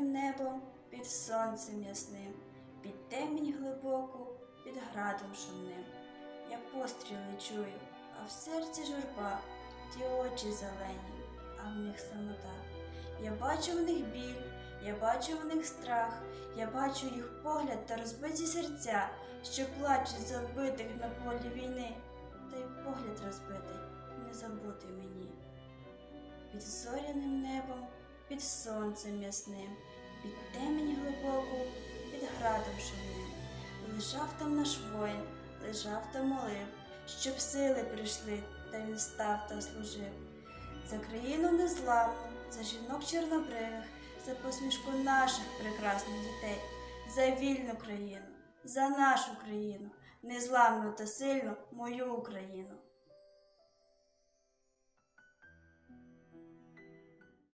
небом, під сонцем ясним, під темінь глибоку, під градом шумним. Я постріли чую, а в серці журба, ті очі зелені, а в них самота. Я бачу в них біль, я бачу в них страх, я бачу їх погляд та розбиті серця, що плачуть за вбитих на полі війни, та й погляд розбитий не забути мені. Під зоряним небом, під сонцем ясним, під темінь глибоку, під градом шумним. Лежав там наш воїн, лежав та молив, щоб сили прийшли, та він став та служив. За країну незламну, за жінок чорнобривих, за посмішку наших прекрасних дітей, за вільну країну, за нашу країну, незламну та сильну мою Україну.